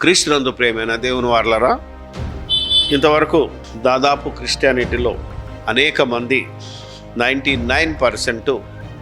క్రీస్తునందు ప్రేమైన దేవుని వార్లరా ఇంతవరకు దాదాపు క్రిస్టియానిటీలో అనేక మంది నైంటీ నైన్ పర్సెంట్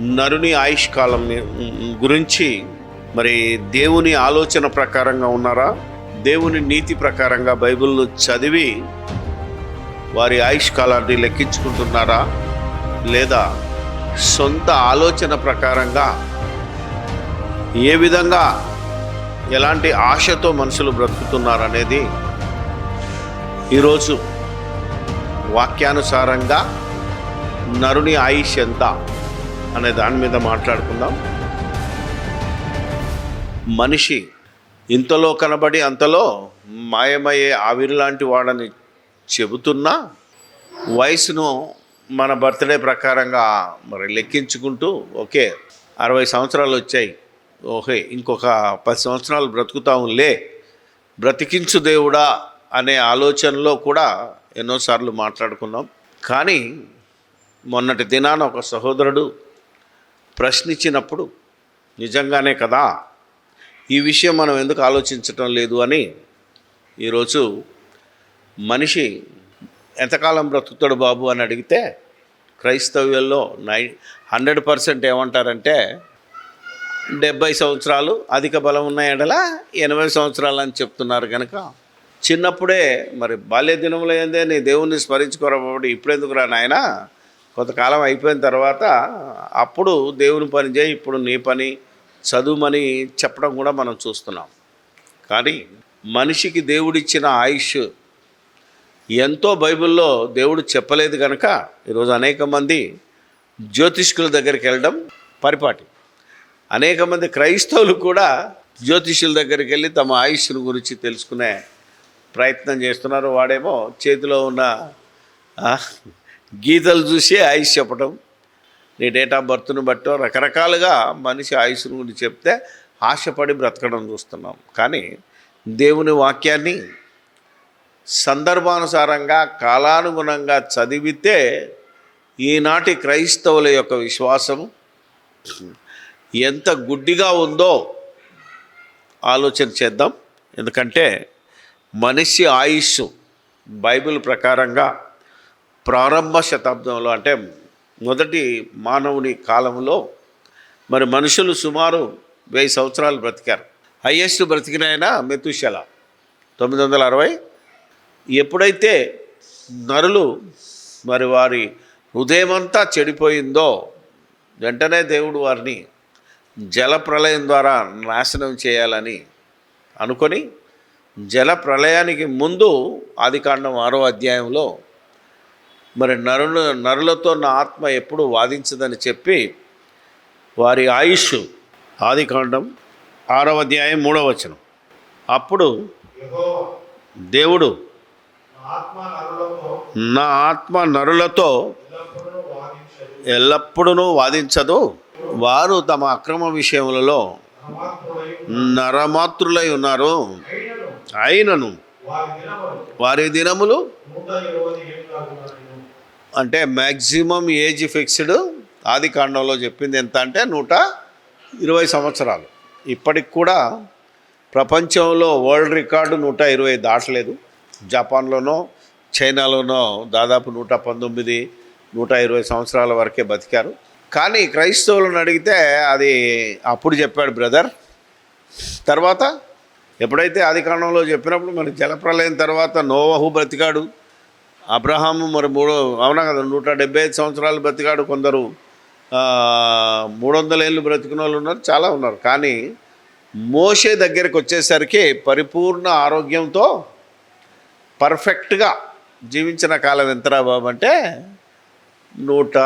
నరుని ఆయుష్ కాలం గురించి మరి దేవుని ఆలోచన ప్రకారంగా ఉన్నారా? దేవుని నీతి ప్రకారంగా బైబిల్ను చదివి వారి ఆయుష్ కాలాన్ని లెక్కించుకుంటున్నారా? లేదా సొంత ఆలోచన ప్రకారంగా ఏ విధంగా ఎలాంటి ఆశతో మనుషులు బ్రతుకుతున్నారనేది ఈరోజు వాక్యానుసారంగా నరుని ఆయుష్ ఎంత అనే దాని మీద మాట్లాడుకుందాం. మనిషి ఇంతలో కనబడి అంతలో మాయమయ్యే ఆవిరి లాంటి వాడని చెబుతున్నా వయసును మన బర్త్డే ప్రకారంగా మరి లెక్కించుకుంటూ ఓకే అరవై సంవత్సరాలు వచ్చాయి. ఓకే ఇంకొక పది సంవత్సరాలు బ్రతుకుతాంలే బ్రతికించు దేవుడా అనే ఆలోచనలో కూడా ఎన్నోసార్లు మాట్లాడుకున్నాం. కానీ మొన్నటి దినాన ఒక సహోదరుడు ప్రశ్నించినప్పుడు నిజంగానే కదా? ఈ విషయం మనం ఎందుకు ఆలోచించటం లేదు? అని ఈరోజు మనిషి ఎంతకాలం బ్రతుకుతాడు బాబు? అని అడిగితే క్రైస్తవ్యంలో నై హండ్రెడ్ పర్సెంట్ ఏమంటారంటే డెబ్బై సంవత్సరాలు అధిక బలం ఉన్న ఎడల ఎనభై సంవత్సరాలు అని చెప్తున్నారు కనుక చిన్నప్పుడే మరి బాల్య దినములు ఏందే నీ దేవుణ్ణి స్మరించుకోరబడి ఇప్పుడెందుకు రా నాయన? కొంతకాలం అయిపోయిన తర్వాత అప్పుడు దేవుని పని చేయి ఇప్పుడు నీ పని చదువుమని చెప్పడం కూడా మనం చూస్తున్నాం. కానీ మనిషికి దేవుడిచ్చిన ఆయుష్ ఎంతో బైబిల్లో దేవుడు చెప్పలేదు కనుక ఈరోజు అనేక మంది జ్యోతిష్కుల దగ్గరికి వెళ్ళడం పరిపాటి. అనేక మంది క్రైస్తవులు కూడా జ్యోతిష్యుల దగ్గరికి వెళ్ళి తమ ఆయుష్ను గురించి తెలుసుకునే ప్రయత్నం చేస్తున్నారు. వాడేమో చేతిలో ఉన్న గీతలు చూసి ఆయుష్ చెప్పడం నీ డేట్ ఆఫ్ బర్త్ను బట్టో రకరకాలుగా మనిషి ఆయుష్ను గురించి చెప్తే ఆశపడి బ్రతకడం చూస్తున్నాం. కానీ దేవుని వాక్యాన్ని సందర్భానుసారంగా కాలానుగుణంగా చదివితే ఈనాటి క్రైస్తవుల యొక్క విశ్వాసం ఎంత గుడ్డిగా ఉందో ఆలోచన చేద్దాం. ఎందుకంటే మనిషి ఆయుష్ బైబిల్ ప్రకారంగా ప్రారంభ శతాబ్దంలో అంటే మొదటి మానవుని కాలంలో మరి మనుషులు సుమారు వెయ్యి సంవత్సరాలు బ్రతికారు. హయ్యెస్ట్ బ్రతికిన ఆయన మెతుశల తొమ్మిది వందల అరవై. ఎప్పుడైతే నరులు మరి వారి హృదయమంతా చెడిపోయిందో వెంటనే దేవుడు వారిని జల ప్రళయం ద్వారా నాశనం చేయాలని అనుకొని జల ప్రళయానికి ముందు ఆదికాండం ఆరో అధ్యాయంలో మరి నరులు నరులతో నా ఆత్మ ఎప్పుడు వాదించదని చెప్పి వారి ఆయుష్ ఆదికాండం ఆరవ అధ్యాయం మూడవ వచనం. అప్పుడు దేవుడు నా ఆత్మ నరులతో ఎల్లప్పుడూ వాదించదు. వారు తమ అక్రమ విషయములలో నరమాతృలై ఉన్నారు. అయినను. వారి దినములు అంటే మ్యాక్సిమం ఏజ్ ఫిక్స్డ్ ఆది కాండంలో చెప్పింది ఎంత అంటే నూట ఇరవై సంవత్సరాలు. ఇప్పటికి కూడా ప్రపంచంలో వరల్డ్ రికార్డు నూట ఇరవై దాటలేదు. జపాన్లోనో చైనాలోనో దాదాపు నూట పంతొమ్మిది నూట ఇరవై సంవత్సరాల వరకే బతికారు. కానీ క్రైస్తవులను అడిగితే అది అప్పుడు చెప్పాడు బ్రదర్. తర్వాత ఎప్పుడైతే ఆది చెప్పినప్పుడు మరి జలప్రలయం తర్వాత నోవహు బ్రతికాడు. అబ్రహాము మరి మూడు అవునా కదా నూట డెబ్బై ఐదు సంవత్సరాలు బ్రతికాడు కొందరు. మూడు వందల ఏళ్ళు బ్రతికిన వాళ్ళు ఉన్నారు చాలా ఉన్నారు. కానీ మోషే దగ్గరికి వచ్చేసరికి పరిపూర్ణ ఆరోగ్యంతో పర్ఫెక్ట్గా జీవించిన కాలం ఎంతరా బాబు అంటే నూట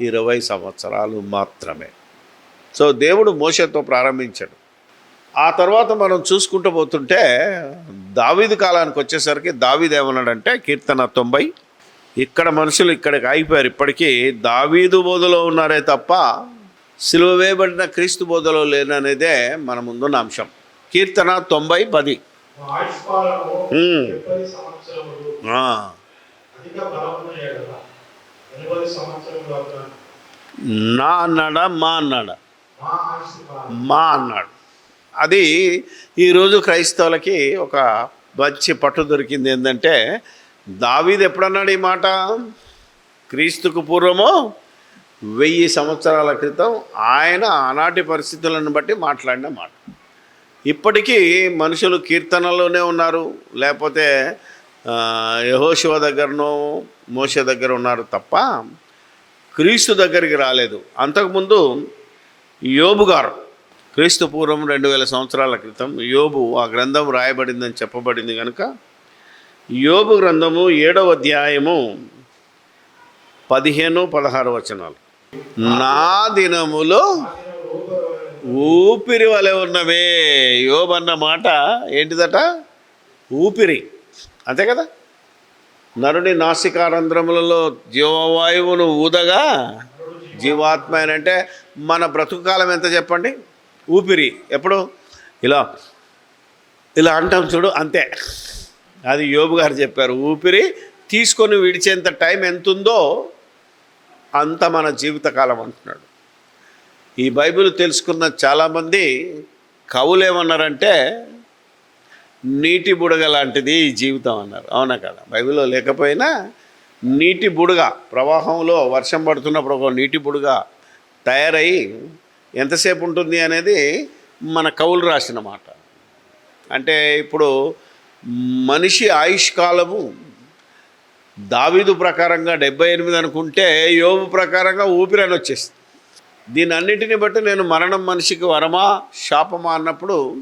ఇరవై సంవత్సరాలు మాత్రమే. సో దేవుడు మోషతో ప్రారంభించాడు. ఆ తర్వాత మనం చూసుకుంటూ పోతుంటే దావీదు కాలానికి వచ్చేసరికి దావీదు ఏమన్నాడంటే కీర్తన తొంభై ఇక్కడ మనుషులు ఇక్కడికి ఆగిపోయారు. ఇప్పటికీ దావీదు బోధలో ఉన్నారే తప్ప సిలువ వేయబడిన క్రీస్తు బోధలో లేననేదే మన ముందున్న అంశం. కీర్తన తొంభై పది మా ఆయుష్కాలము ఉమ్. డెబ్బై సంవత్సరములు ఆ, అధిక బలమున్న ఎడల ఎనభై సంవత్సరములు నా అన్నాడా మా అన్నాడా? మా అన్నాడు. అది ఈరోజు క్రైస్తవులకి ఒక మంచి పట్టు దొరికింది ఏంటంటే దావీది ఎప్పుడన్నాడు ఈ మాట? క్రీస్తుకు పూర్వము వెయ్యి సంవత్సరాల క్రితం ఆయన ఆనాటి పరిస్థితులను బట్టి మాట్లాడిన మాట. ఇప్పటికీ మనుషులు కీర్తనలోనే ఉన్నారు. లేకపోతే ఆ, యెహోషువ దగ్గరనో మోష దగ్గర ఉన్నారు తప్ప క్రీస్తు దగ్గరికి రాలేదు. అంతకుముందు యోబు గారు క్రీస్తు పూర్వం రెండు వేల సంవత్సరాల క్రితం యోబు ఆ గ్రంథం రాయబడిందని చెప్పబడింది కనుక యోబు గ్రంథము ఏడవ అధ్యాయము పదిహేను పదహారు వచనాలు. నా దినములో ఊపిరి వలె ఉన్నవే. యోబన్న మాట ఏంటిదట? ఊపిరి. అంతే కదా? నరుని నాసికారంధ్రములలో జీవవాయువును ఊదగా జీవాత్మ అంటే మన బ్రతుకు కాలం ఎంత చెప్పండి? ఊపిరి. ఎప్పుడు? ఇలా ఇలా అంటాం చూడు అంతే. అది యోబు గారు చెప్పారు ఊపిరి తీసుకొని విడిచేంత టైం ఎంత ఉందో అంత మన జీవితకాలం అంటున్నాడు. ఈ బైబిల్ తెలుసుకున్న చాలామంది కవులు ఏమన్నారంటే నీటి బుడగ లాంటిది ఈ జీవితం అన్నారు. అవునా కదా? బైబిల్లో లేకపోయినా నీటి బుడగ ప్రవాహంలో వర్షం పడుతున్నప్పుడు ఒక నీటి బుడగ తయారై ఎంతసేపు ఉంటుంది అనేది మన కవులు రాసిన మాట. అంటే ఇప్పుడు మనిషి ఆయుష్ కాలము దావీదు ప్రకారంగా డెబ్బై ఎనిమిది అనుకుంటే యోగు ప్రకారంగా ఊపిరి అని వచ్చేస్తుంది దీని అన్నిటిని బట్టి నేను మరణం మనిషికి వరమా శాపమా అన్నప్పుడు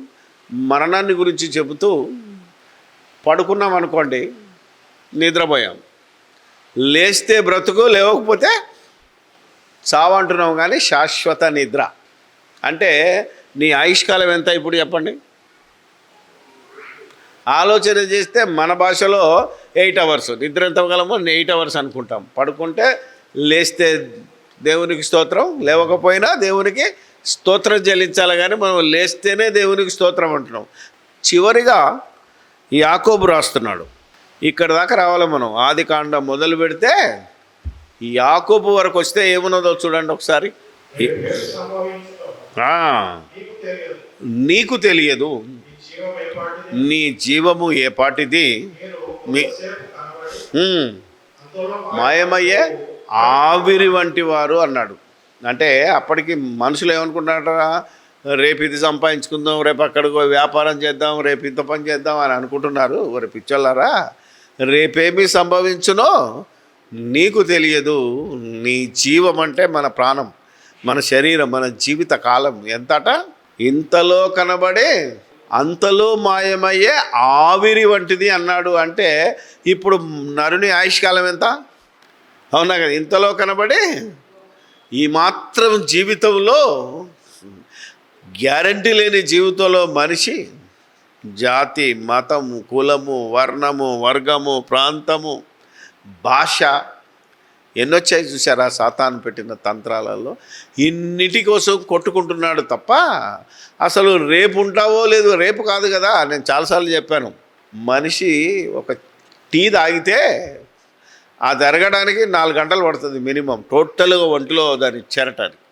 మరణాన్ని గురించి చెబుతూ పడుకున్నాం అనుకోండి నిద్రపోయాం. లేస్తే బ్రతుకు లేవకపోతే చావంటున్నాం కానీ శాశ్వత నిద్ర. అంటే నీ ఆయుష్కాలం ఎంత ఇప్పుడు చెప్పండి? ఆలోచన చేస్తే మన భాషలో ఎయిట్ అవర్స్. నిద్ర ఎంత గలమో ఎయిట్ అవర్స్ అనుకుంటాం. పడుకుంటే లేస్తే దేవునికి స్తోత్రం లేవకపోయినా దేవునికి స్తోత్రం చెల్లించాలి కానీ మనం లేస్తేనే దేవునికి స్తోత్రం అంటున్నాం. చివరిగా యాకోబు రాస్తున్నాడు. ఇక్కడ దాకా రావాలి మనం. ఆది కాండం మొదలు పెడితే ఈ యాకోబు వరకు వస్తే ఏమున్నదో చూడండి ఒకసారి. నీకు తెలియదు. నీ జీవము ఏ పాటిది? మీ- మాయమయ్యే ఆవిరి వంటి వారు అన్నాడు. అంటే అప్పటికి మనుషులు ఏమనుకుంటున్నారా రేపు ఇది సంపాదించుకుందాం రేపు అక్కడికి వ్యాపారం చేద్దాం రేపు ఇంత పని చేద్దాం అని అనుకుంటున్నారు. రేపు పిచ్చోళ్ళారా రేపేమీ సంభవించునో నీకు తెలియదు. నీ జీవం అంటే మన ప్రాణం మన శరీరం మన జీవిత కాలం. ఎంతట? ఇంతలో కనబడే అంతలో మాయమయ్యే ఆవిరి వంటిది అన్నాడు. అంటే ఇప్పుడు నరుని ఆయుష్కాలం ఎంత? అవునా కదా ఇంతలో కనబడి ఈ మాత్రం జీవితంలో గ్యారంటీ లేని జీవితంలో మనిషి జాతి మతము కులము వర్ణము వర్గము ప్రాంతము భాష ఎన్నొచ్చాయి చూసారా సాతాను పెట్టిన తంత్రాలలో? ఇన్నిటి కోసం కొట్టుకుంటున్నాడు తప్ప అసలు రేపు ఉంటావో లేదు రేపు కాదు కదా నేను చాలాసార్లు చెప్పాను. మనిషి ఒక టీ తాగితే ఆ జరగడానికి నాలుగు గంటలు పడుతుంది మినిమం. టోటల్గా ఒంటిలో దాన్ని చేరటానికి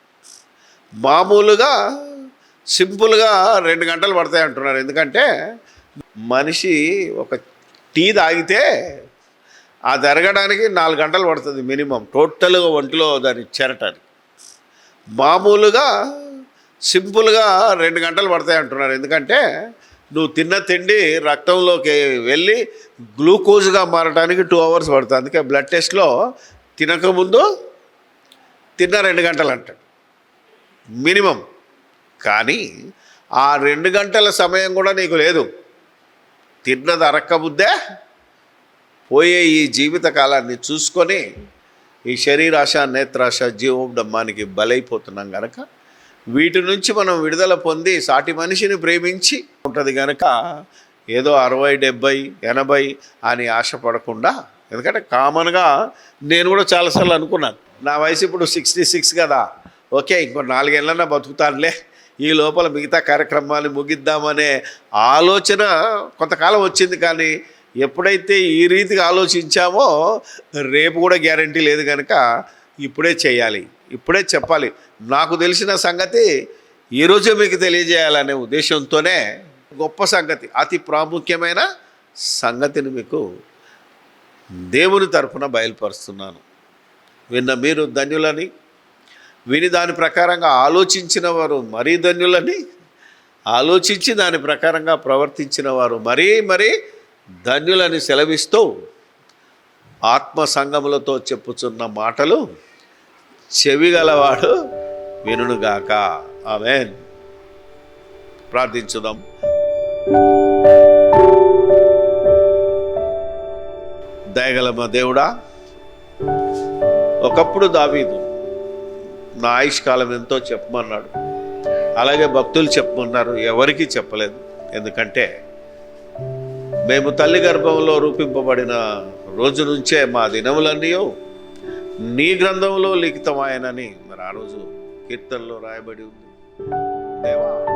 మామూలుగా సింపుల్గా రెండు గంటలు పడతాయి అంటున్నారు. ఎందుకంటే మనిషి ఒక టీ తాగితే ఆ జరగడానికి నాలుగు గంటలు పడుతుంది మినిమం. టోటల్గా ఒంటిలో దాన్ని చేరటానికి మామూలుగా సింపుల్గా రెండు గంటలు పడతాయి అంటున్నారు. ఎందుకంటే నువ్వు తిన్న తిండి రక్తంలోకి వెళ్ళి గ్లూకోజ్గా మారడానికి టూ అవర్స్ పడుతుంది. అందుకే బ్లడ్ టెస్ట్లో తినకముందు తిన్న రెండు గంటలు అంటాడు. మినిమం. కానీ ఆ రెండు గంటల సమయం కూడా నీకు లేదు. తిన్నది అరక్కబుద్దే పోయే ఈ జీవిత కాలాన్ని చూసుకొని ఈ శరీరాశ నేత్రాశ జీవం డమ్మానికి బలైపోతున్నాం గనక వీటి నుంచి మనం విడుదల పొంది సాటి మనిషిని ప్రేమించి ఉంటుంది కనుక ఏదో అరవై డెబ్బై ఎనభై అని ఆశపడకుండా ఎందుకంటే కామన్గా నేను కూడా చాలాసార్లు అనుకున్నాను నా వయసు ఇప్పుడు సిక్స్టీ సిక్స్ కదా ఓకే ఇంకో నాలుగేళ్ళన్నా బతుకుతానులే ఈ లోపల మిగతా కార్యక్రమాలు ముగిద్దామనే ఆలోచన కొంతకాలం వచ్చింది కానీ ఎప్పుడైతే ఈ రీతిగా ఆలోచించామో రేపు కూడా గ్యారంటీ లేదు కనుక ఇప్పుడే చేయాలి ఇప్పుడే చెప్పాలి. నాకు తెలిసిన సంగతి ఈరోజే మీకు తెలియజేయాలనే ఉద్దేశంతోనే గొప్ప సంగతి అతి ప్రాముఖ్యమైన సంగతిని మీకు దేవుని తరపున బయలుపరుస్తున్నాను. విన్న మీరు ధన్యులని విని దాని ప్రకారంగా ఆలోచించిన వారు మరీ ధన్యులని ఆలోచించి దాని ప్రకారంగా ప్రవర్తించిన వారు మరీ మరీ ధన్యులని సెలవిస్తూ ఆత్మ సంగములతో చెప్పుచున్న మాటలు చెవిగలవాడు వినుగాక ఆమెన్. ప్రార్థించుదాం. దయగల మా దేవుడా? ఒకప్పుడు దావీదు నా ఆయుష్ కాలం ఎంతో చెప్పమన్నాడు. అలాగే భక్తులు చెప్పమన్నారు ఎవరికీ చెప్పలేదు. ఎందుకంటే మేము తల్లి గర్భంలో రూపింపబడిన రోజు నుంచే మా దినములన్నీ నీ గ్రంథంలో లిఖితమాయనని మరి ఆ రోజు కీర్తనలో రాయబడి ఉంది. దేవా